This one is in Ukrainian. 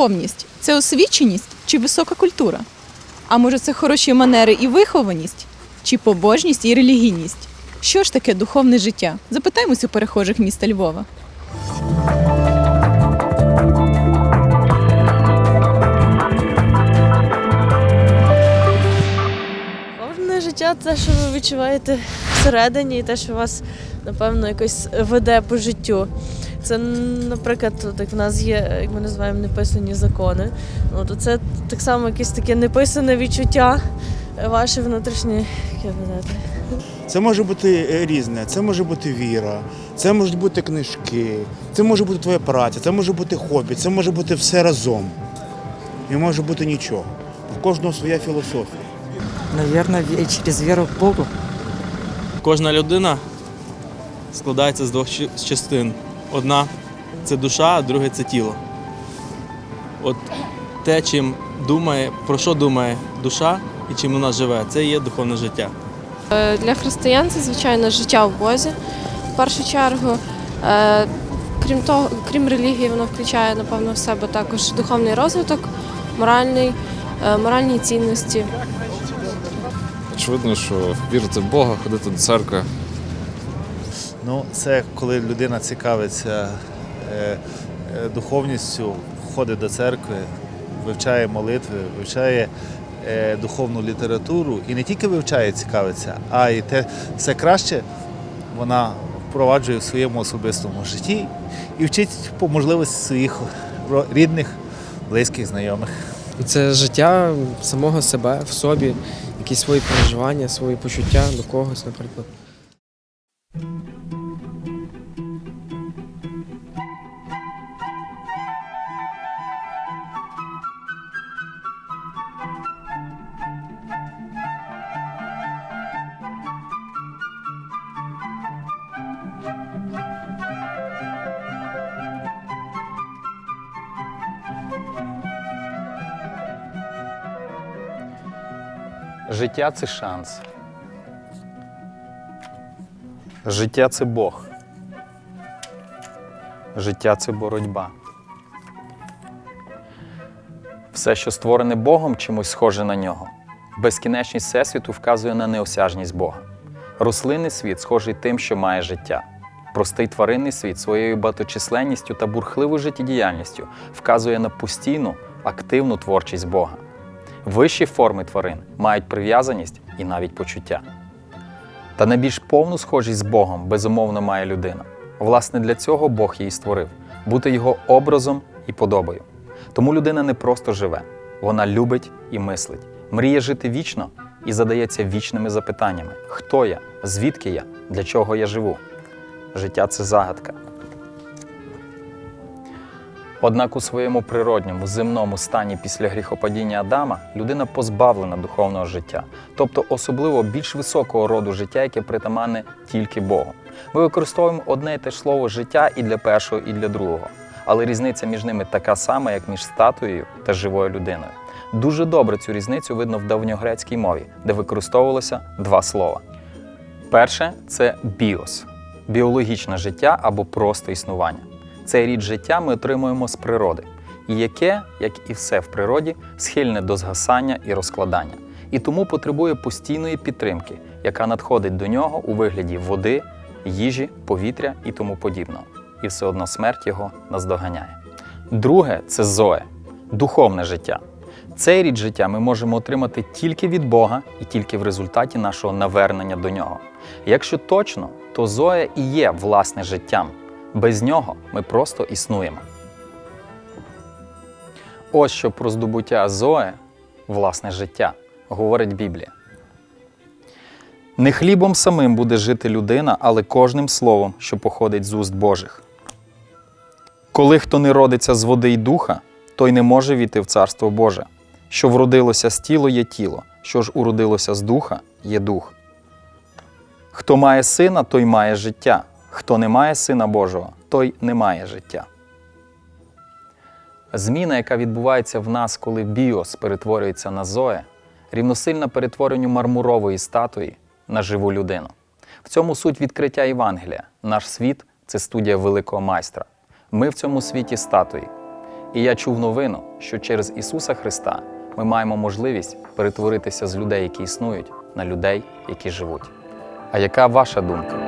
духовність це освіченість чи висока культура? А може це хороші манери і вихованість, чи побожність і релігійність? Що ж таке духовне життя? Запитаємось у перехожих міста Львова. Це, що ви відчуваєте всередині, і те, що вас, напевно, якось веде по життю. Це, наприклад, от як в нас є, як ми називаємо, неписані закони. Ну, то це так само якесь таке неписане відчуття ваше внутрішнє. Це може бути е, різне, це може бути віра, це можуть бути книжки, це може бути твоя праця, це може бути хобі, це може бути все разом. І може бути нічого. В кожного своя філософія. Наверное, через веру к Богу. Кожна людина складається з двох частин. Одна це душа, а друге це тіло. От те, чим думає, про що думає душа і чим вона живе, це і є духовне життя. Е, Для християн це звичайно життя в Бозі. В першу чергу, Е, крім того, крім релігії, воно включає напевно в себе також духовний розвиток, моральний, е, моральні цінності. Очевидно, що вірити в Бога, ходити до церкви. Ну, це коли людина цікавиться е, е, духовністю, ходить до церкви, вивчає молитви, вивчає е, духовну літературу і не тільки вивчає, цікавиться, а й те все краще вона впроваджує в своєму особистому житті і вчить по можливості своїх рідних, близьких, знайомих. Це життя самого себе в собі, якісь свої переживання, свої почуття до когось, наприклад. Життя це шанс. Життя це Бог. Життя це боротьба. Все, що створене Богом, чимось схоже на нього. Безкінечність Всесвіту вказує на неосяжність Бога. Рослинний світ схожий тим, що має життя. Простий тваринний світ своєю багаточисленністю та бурхливою життєдіяльністю вказує на постійну, активну творчість Бога. Вищі форми тварин мають прив'язаність і навіть почуття. Та найбільш повну схожість з Богом безумовно має людина. Власне, для цього Бог її створив бути його образом і подобою. Тому людина не просто живе, вона любить і мислить, мріє жити вічно і задається вічними запитаннями: хто я, звідки я, для чого я живу. Життя це загадка. Однак у своєму природньому земному стані після гріхопадіння Адама людина позбавлена духовного життя, тобто особливо більш високого роду життя, яке притаманне тільки Богу. Ми використовуємо одне і те ж слово життя і для першого, і для другого, але різниця між ними така сама, як між статуєю та живою людиною. Дуже добре цю різницю видно в давньогрецькій мові, де використовувалося два слова. Перше це біос біологічне життя або просто існування. Цей рід життя ми отримуємо з природи, і яке, як і все в природі, схильне до згасання і розкладання, і тому потребує постійної підтримки, яка надходить до нього у вигляді води, їжі, повітря і тому подібного. І все одно смерть його наздоганяє. Друге це зоe духовне життя. Цей рід життя ми можемо отримати тільки від Бога і тільки в результаті нашого навернення до нього. Якщо точно, то Зоя і є власне життям. Без нього ми просто існуємо. Ось що про здобуття Зоe, власне життя, говорить Біблія. Не хлібом самим буде жити людина, але кожним словом, що походить з уст Божих. Коли хто не родиться з води й духа, той не може війти в Царство Боже. Що вродилося з тіло є тіло, що ж уродилося з духа є дух. Хто має сина, той має життя. Хто не має сина Божого, той не має життя. Зміна, яка відбувається в нас, коли біос перетворюється на зоe, рівносильна перетворенню мармурової статуї на живу людину. В цьому суть відкриття Євангелія. Наш світ це студія великого майстра. Ми в цьому світі статуї. І я чув новину, що через Ісуса Христа ми маємо можливість перетворитися з людей, які існують, на людей, які живуть. А яка ваша думка?